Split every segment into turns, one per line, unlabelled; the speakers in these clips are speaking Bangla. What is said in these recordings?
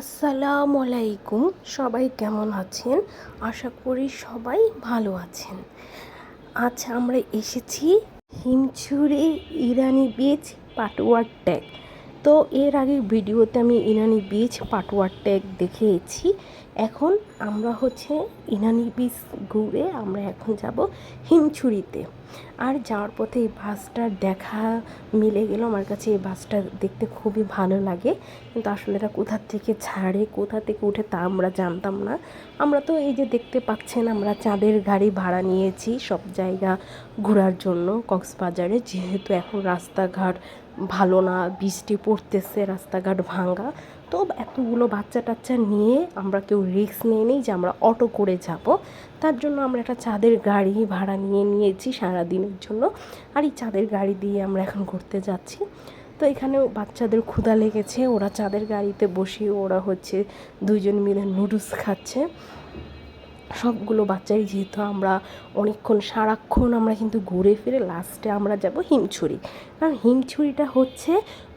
আসসালামু আলাইকুম। সবাই কেমন আছেন? আশা করি সবাই ভালো আছেন। আচ্ছা আমরা এসেছি হিমছড়ি ইরানি বীচ পাটুয়ার ট্যাগ। তো এর আগে ভিডিওতে আমি ইরানি বীচ পাটুয়ার ট্যাগ দেখিয়েছি। এখন আমরা হচ্ছে ইনানি বীচ ঘুরে আমরা এখন যাব হিমছড়িতে আর যাওয়ার পথে এই বাসটার দেখা মিলে গেল। আমার কাছে এই বাসটা দেখতে খুবই ভালো লাগে। কিন্তু আসলে এটা কোথা থেকে ছাড়ে, কোথা থেকে উঠে তা আমরা জানতাম না। আমরা তো এই যে দেখতে পাচ্ছেন, আমরা চাঁদের গাড়ি ভাড়া নিয়েছি সব জায়গা ঘোরার জন্য কক্সবাজারে। যেহেতু এখন রাস্তাঘাট ভালো না, বৃষ্টি পড়তেছে, রাস্তাঘাট ভাঙ্গা তো এতগুলো বাচ্চা টাচ্চা নিয়ে আমরা কেউ রিস্ক নিয়ে নিই যে আমরা অটো করে যাব। তার জন্য আমরা একটা চাঁদের গাড়ি ভাড়া নিয়ে নিয়েছি সারা দিনের জন্য। আর এই চাঁদের গাড়ি দিয়ে আমরা এখন ঘুরতে যাচ্ছি। তো এখানে বাচ্চাদের ক্ষুধা লেগেছে। ওরা চাঁদের গাড়িতে বসে ওরা হচ্ছে দুজন মিলে নুডলস খাচ্ছে। সবগুলো বাচ্চাই যেহেতু আমরা অনেকক্ষণ, সারাক্ষণ আমরা কিন্তু ঘুরে ফিরে লাস্টে আমরা যাব হিমছড়ি। কারণ হিমছড়িটা হচ্ছে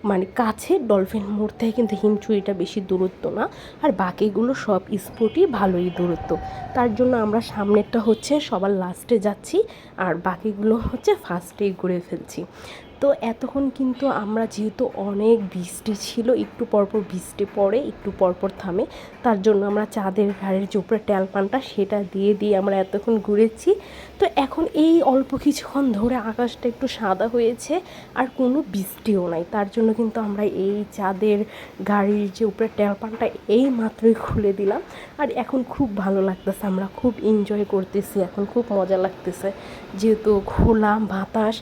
মানে কাছে ডলফিন মোড় থেকে কিন্তু হিমচুরিটা বেশি দূরত্ব না। আর বাকিগুলো সব স্পটই ভালোই দূরত্ব। তার জন্য আমরা সামনেরটা হচ্ছে সবার লাস্টে যাচ্ছি, আর বাকিগুলো হচ্ছে ফার্স্টেই ঘুরে ফেলছি। তো এতক্ষণ কিন্তু আমরা যেহেতু অনেক বৃষ্টি ছিল, একটু পরপর বৃষ্টি পড়ে, একটু পরপর থামে, তার জন্য আমরা চাঁদের ঘাড়ের যে উপরে ট্যালপানটা সেটা দিয়ে দিয়ে আমরা এতক্ষণ ঘুরেছি। তো এখন এই অল্প কিছুক্ষণ ধরে আকাশটা একটু সাদা হয়েছে আর কোনো বৃষ্টিও নাই। তার জন্য কিন্তু আমরা এই চাঁদের গাড়ির যে উপরে ট্যালপানটা এই মাত্রই খুলে দিলাম। আর এখন খুব ভালো লাগতেছে, আমরা খুব এনজয় করতেছি, এখন খুব মজা লাগতেছে। যেহেতু খোলা বাতাস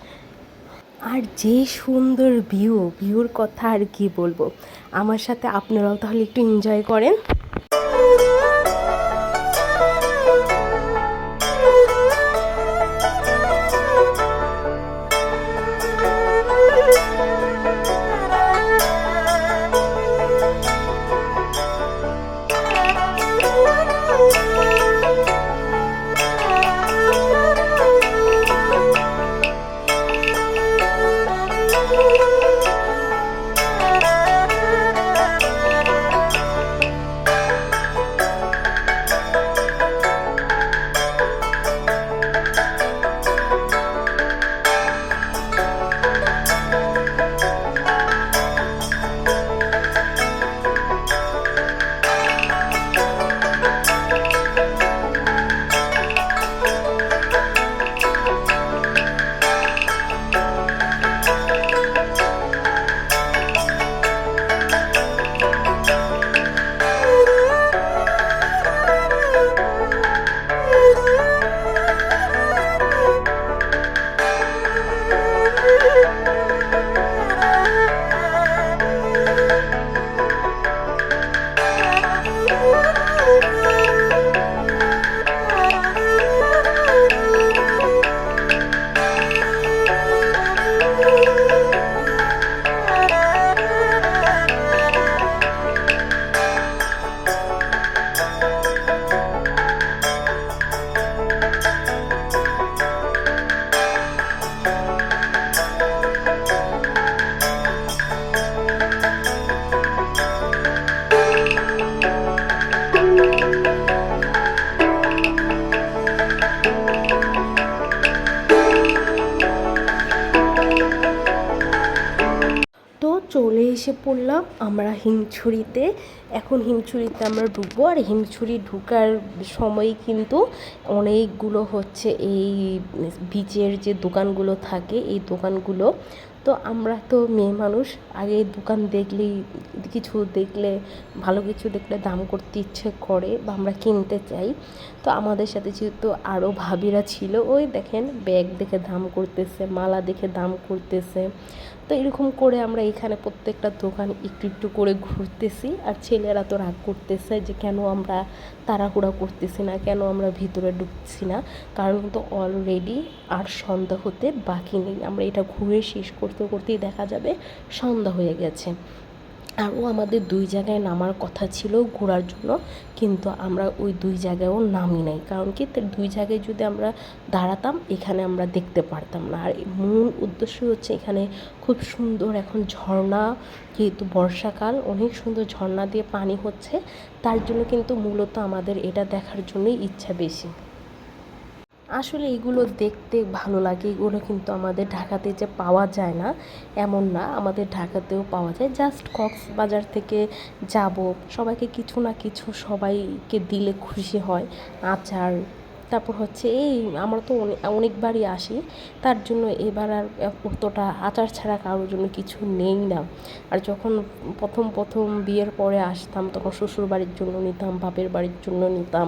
আর যে সুন্দর ভিউ, ভিউর কথা আর কি বলব? আমার সাথে আপনারাও তাহলে একটু এনজয় করেন। Woo! এসে পড়লাম, আমরা হিমছড়িতে। এখন হিমছড়িতে আমরা ঢুকবো আর হিমছড়ি ঢুকার সময় কিন্তু অনেকগুলো হচ্ছে এই বীজের যে দোকানগুলো থাকে, এই দোকানগুলো তো আমরা তো মেয়ে মানুষ, আগে দোকান দেখলেই কিছু দেখলে, ভালো কিছু দেখলে দাম করতে ইচ্ছে করে বা আমরা কিনতে চাই। তো আমাদের সাথে যেহেতু আরও ভাবিরা ছিল, ওই দেখেন ব্যাগ দেখে দাম করতেছে, মালা দেখে দাম করতেছে। তো এরকম করে আমরা এখানে প্রত্যেকটা দোকান একটু একটু করে ঘুরতেছি আর ছেলেরা তো রাগ করতেছে যে কেন আমরা তাড়াহুড়া করতেছি না, কেন আমরা ভিতরে ঢুকছি না। কারণ তো অলরেডি আর সন্ধ্যা হতে বাকি নেই, আমরা এটা ঘুরে শেষ করতে করতেই দেখা যাবে সন্ধ্যা হয়ে গেছে। আরও আমাদের দুই জায়গায় নামার কথা ছিল ঘোরার জন্য, কিন্তু আমরা ওই দুই জায়গায়ও নামি নাই। কারণ কি? দুই জায়গায় যদি আমরা দাঁড়াতাম, এখানে আমরা দেখতে পারতাম না। আর মূল উদ্দেশ্য হচ্ছে এখানে খুব সুন্দর এখন ঝর্ণা, যেহেতু বর্ষাকাল, অনেক সুন্দর ঝর্ণা দিয়ে পানি হচ্ছে। তার জন্য কিন্তু মূলত আমাদের এটা দেখার জন্যই ইচ্ছা বেশি। আসলে এগুলো দেখতে ভালো লাগে। এগুলো কিন্তু আমাদের ঢাকাতে যে পাওয়া যায় না, এমন না। আমাদের ঢাকাতেও পাওয়া যায়। জাস্ট কক্সবাজার থেকে যাব, সবাইকে কিছু না কিছু সবাইকে দিলে খুশি হয়। আচার তারপর হচ্ছে এই আমরা তো অনেক অনেকবারই আসি, তার জন্য এবার আর অতটা আচার ছাড়া কারোর জন্য কিছু নেই না। আর যখন প্রথম প্রথম বিয়ের পরে আসতাম, তখন শ্বশুর বাড়ির জন্য নিতাম, বাপের বাড়ির জন্য নিতাম,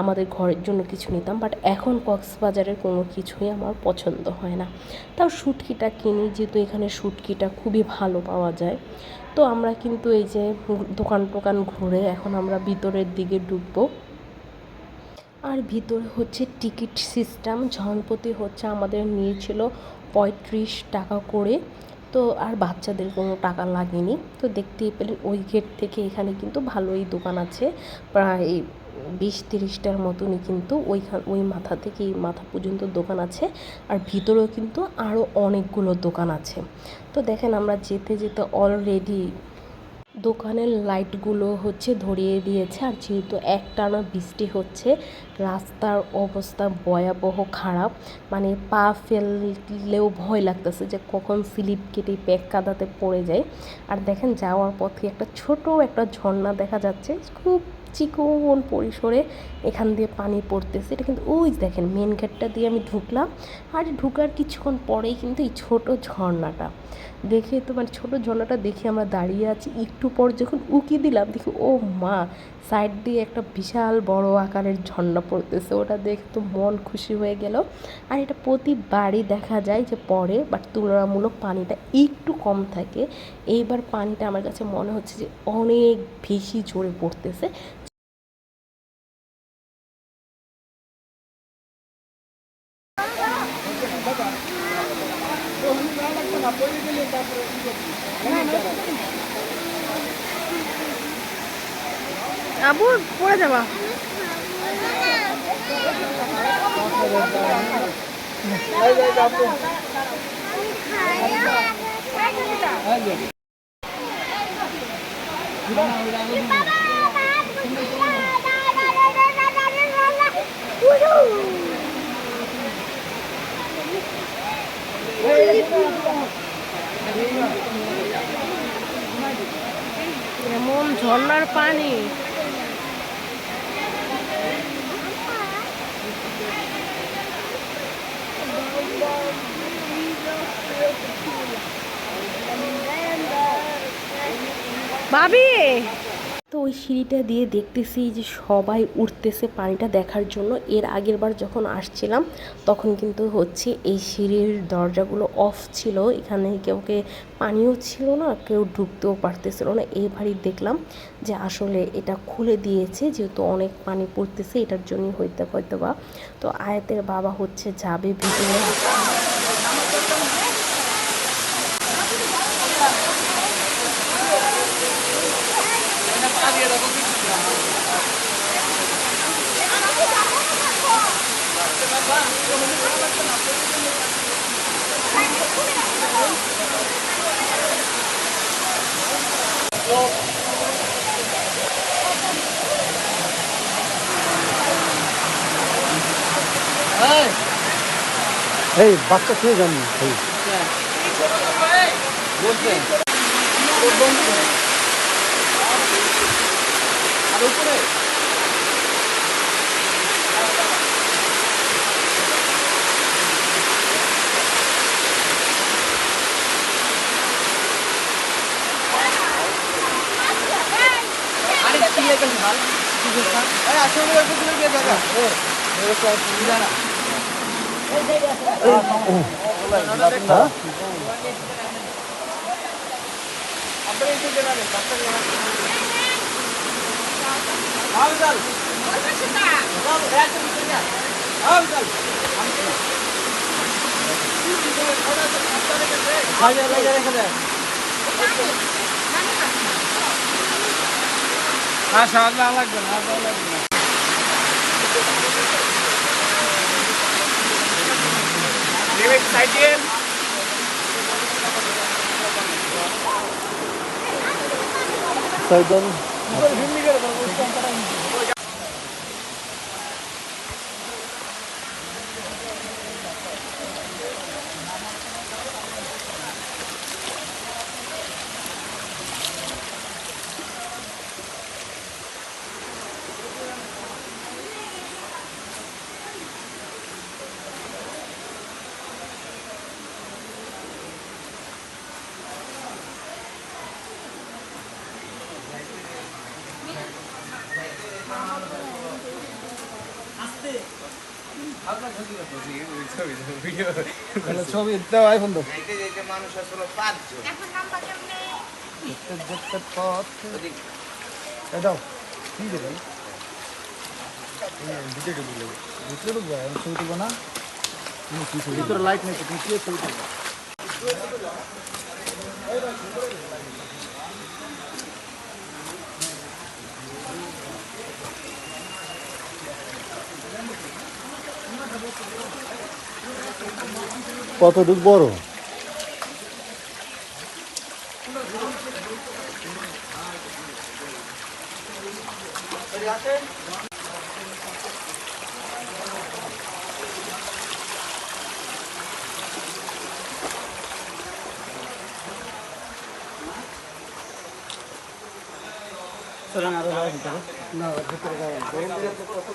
আমাদের ঘরের জন্য কিছু নিতাম বাট এখন কক্সবাজারের কোনো কিছুই আমার পছন্দ হয় না। তাও শুটকিটা কিনি, যেহেতু এখানে শুটকিটা খুবই ভালো পাওয়া যায়। তো আমরা কিন্তু এই যে দোকান টোকান ঘুরে এখন আমরা ভিতরের দিকে ঢুকবো। আর ভিতরে হচ্ছে টিকিট সিস্টেম। ঝনপতি হচ্ছে আমাদের নিয়েছিল পঁয়ত্রিশ টাকা করে। তো আর বাচ্চাদের কোনো টাকা লাগেনি। তো দেখতেই পেলেন ওই গেট থেকে এখানে কিন্তু ভালোই দোকান আছে। প্রায় বিশ তিরিশটার মতনই কিন্তু ওইখান ওই মাথা থেকে এই মাথা পর্যন্ত দোকান আছে। আর ভিতরেও কিন্তু আরও অনেকগুলো দোকান আছে। তো দেখেন আমরা যেতে যেতে অলরেডি দোকানের লাইটগুলো হচ্ছে ধরিয়ে দিয়েছে আর যেহেতু একটানা বৃষ্টি হচ্ছে, রাস্তার অবস্থা ভয়াবহ খারাপ। মানে পা ফেললেও ভয় লাগতেছে যে কখন স্লিপ কেটে প্যাক কাদাতে পড়ে যায়। আর দেখেন যাওয়ার পথে একটা ছোট একটা ঝর্ণা দেখা যাচ্ছে, খুব চিকন পরিসরে এখান দিয়ে পানি পড়তেছে। এটা কিন্তু ওই দেখেন মেন গেটটা দিয়ে আমি ঢুকলাম। আর ঢুকার কিছুক্ষণ পরেই কিন্তু এই ছোট ঝর্ণাটা। দেখে তো মানে ছোট ঝর্ণাটা দেখে আমরা দাঁড়িয়ে আছি। একটু পর যখন উকি দিলাম, দেখি, ও মা, সাইড দিয়ে একটা বিশাল বড় আকারের ঝর্ণা পড়তেছে। ওটা দেখে তো মন খুশি হয়ে গেল। আর এটা প্রতিবারই দেখা যায় যে পরে বাট তুলনামূলক পানিটা একটু কম থাকে। এইবার পানিটা আমার কাছে মনে হচ্ছে যে অনেক বেশি জোরে পড়তেছে। আবু পড়ে যাবা। এমন ঝর্নার পানি? ভাবি! তো ওই সিঁড়িটা দিয়ে দেখতেছি যে সবাই উঠতেছে পানিটা দেখার জন্য। এর আগের বার যখন আসছিলাম, তখন কিন্তু হচ্ছে এই সিঁড়ির দরজাগুলো অফ ছিল। এখানে কেউকে পানিও ছিল না, কেউ ঢুকতেও পারতেছিল না। এবারই দেখলাম যে আসলে এটা খুলে দিয়েছে, যেহেতু অনেক পানি পড়তেছে, এটার জন্যই হইতে হয়তো বা তো আয়াতের বাবা হচ্ছে যাবে ভিতরে।
এই বাচ্চা কে জানি ভাই বলছেন। আর উপরে?
iya kan hal eh asal lu itu dulu dia jaga eh terus saya di sana
அப்படியே
இருக்கிறாரு பக்கத்துல ஆவுதல் ஆவுதல் ஆவுதல்
না আল্লাহ লাগবে না। সাইডান তাহলে ছবি দাও আইফোন দাও।
মানুষ আসলে পাঁচজন।
দেখতে পথ এ দাও কি দেবেন ভিতরে ঢুকলে ভিতরে ঢুকবে আমি ছবি তুলবো না। তুমি কি ছবি ভিতরে লাইট নেই তো তুমি কি ছবি তুলবে? কতটুক বড় না ভিতরে যাবেন গরম দিলে তো কত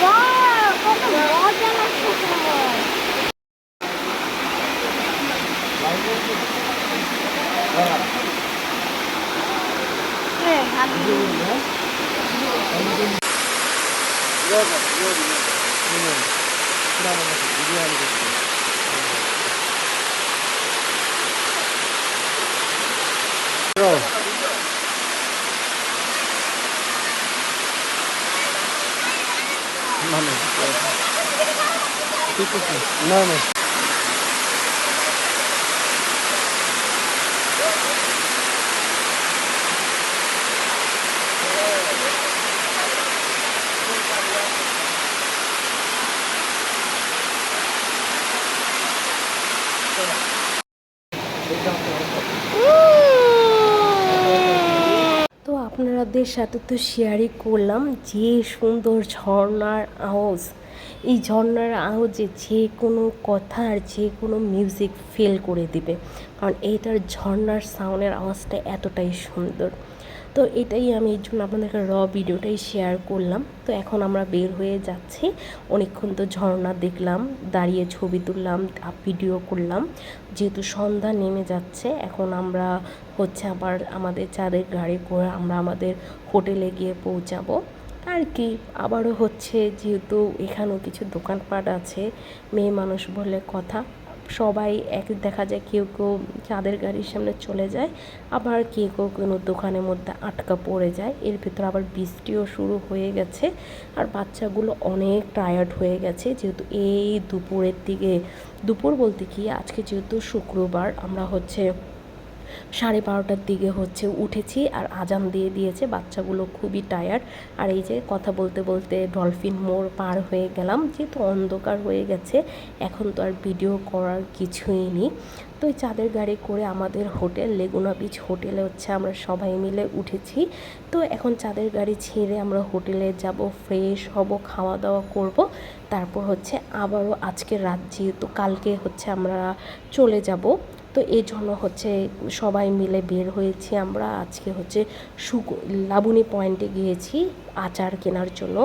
Wow, কত মজা লাগছে তোমার হ্যাঁ হাত দিয়ে
না না
আপনাদের সাথে তো শেয়ারই করলাম যে সুন্দর ঝর্নার আওয়াজ। এই ঝর্নার আওয়াজে যে কোনো কথা আর যে কোনো মিউজিক ফেল করে দিবে। কারণ এইটার ঝর্নার সাউন্ডের আওয়াজটা এতটাই সুন্দর। তো এটাই আমি এর জন্য আপনাদেরকে র ভিডিওটাই শেয়ার করলাম। তো এখন আমরা বের হয়ে যাচ্ছি। অনেকক্ষণ তো ঝর্ণা দেখলাম, দাঁড়িয়ে ছবি তুললাম ভিডিও করলাম। যেহেতু সন্ধ্যা নেমে যাচ্ছে, এখন আমরা হচ্ছে আবার আমাদের চাঁদের গাড়ি করে আমরা আমাদের হোটেলে গিয়ে পৌঁছাবো। আর কি, আবারও হচ্ছে যেহেতু এখানেও কিছু দোকানপাট আছে, মেয়ে মানুষ বলে কথা। সবাই এক দেখা যায় কেউ কেউ চাঁদের গাড়ির সামনে চলে যায়, আবার কেউ কেউ কোনো দোকানের মধ্যে আটকা পড়ে যায়। এর ভিতরে আবার বৃষ্টিও শুরু হয়ে গেছে আর বাচ্চাগুলো অনেক টায়ার্ড হয়ে গেছে। যেহেতু এই দুপুরের দিকে, দুপুর বলতে কি? আজকে যেহেতু শুক্রবার, আমরা হচ্ছে সাড়ে বারোটার দিকে হচ্ছে উঠেছি আর আজান দিয়ে দিয়েছে, বাচ্চাগুলো খুবই টায়ার্ড আর এই যে কথা বলতে বলতে ডলফিন মোড় পার হয়ে গেলাম, যেহেতু অন্ধকার হয়ে গেছে, এখন তো আর ভিডিও করার কিছুই নেই। তো এই চাঁদের গাড়ি করে আমাদের হোটেল লেগুনা বিচ হোটেলে হচ্ছে আমরা সবাই মিলে উঠেছি। তো এখন চাঁদের গাড়ি ছেড়ে আমরা হোটেলে যাব ফ্রেশ হব খাওয়া দাওয়া করব। তারপর হচ্ছে আবারও আজকে রাত, যেহেতু কালকে হচ্ছে আমরা চলে যাব। তো এই জন্য হচ্ছে সবাই মিলে বের হয়েছি আমরা। আজকে হচ্ছে সুগ লাবণী পয়েন্টে গিয়েছি আচার কেনার জন্য।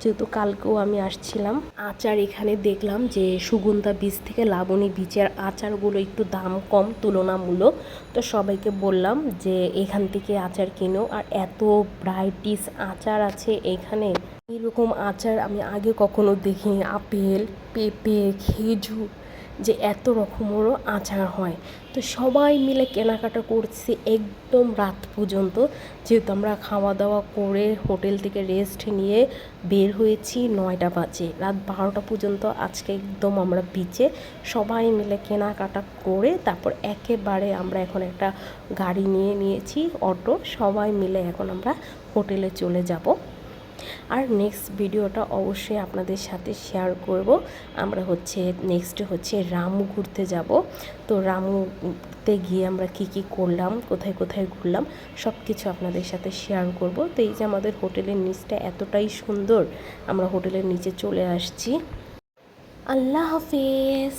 যেহেতু কালকেও আমি আসছিলাম, আচার এখানে দেখলাম যে সুগন্ধা বীজ থেকে লাবণী বীজের আচারগুলো একটু দাম কম, তুলনামূলক। তো সবাইকে বললাম যে এখান থেকে আচার কিনো। আর এত ভ্যারাইটিস আচার আছে এখানে। এরকম আচার আমি আগে কখনো দেখিনি। আপেল, পেঁপে, খেজুর যে এত রকমেরও আচার হয়। তো সবাই মিলে কেনাকাটা করছি একদম রাত পর্যন্ত। যেহেতু আমরা খাওয়া দাওয়া করে হোটেল থেকে রেস্ট নিয়ে বের হয়েছি নয়টা বাজে। রাত বারোটা পর্যন্ত আজকে একদম আমরা বিচে সবাই মিলে কেনাকাটা করে তারপর একেবারে আমরা এখন একটা গাড়ি নিয়ে নিয়েছি, অটো। সবাই মিলে এখন আমরা হোটেলে চলে যাব। আর নেক্সট ভিডিওটা অবশ্যই আপনাদের সাথে শেয়ার করব। আমরা হচ্ছে নেক্সট হচ্ছে রামু ঘুরতে যাব। তো রামুতে গিয়ে আমরা কি কি করলাম, কোথায় কোথায় ঘুরলাম সব কিছু আপনাদের সাথে শেয়ার করব। তো এই যে আমাদের হোটেলের নিচটা এতটাই সুন্দর, আমরা হোটেলের নিচে চলে আসছি। আল্লাহ হাফিজ!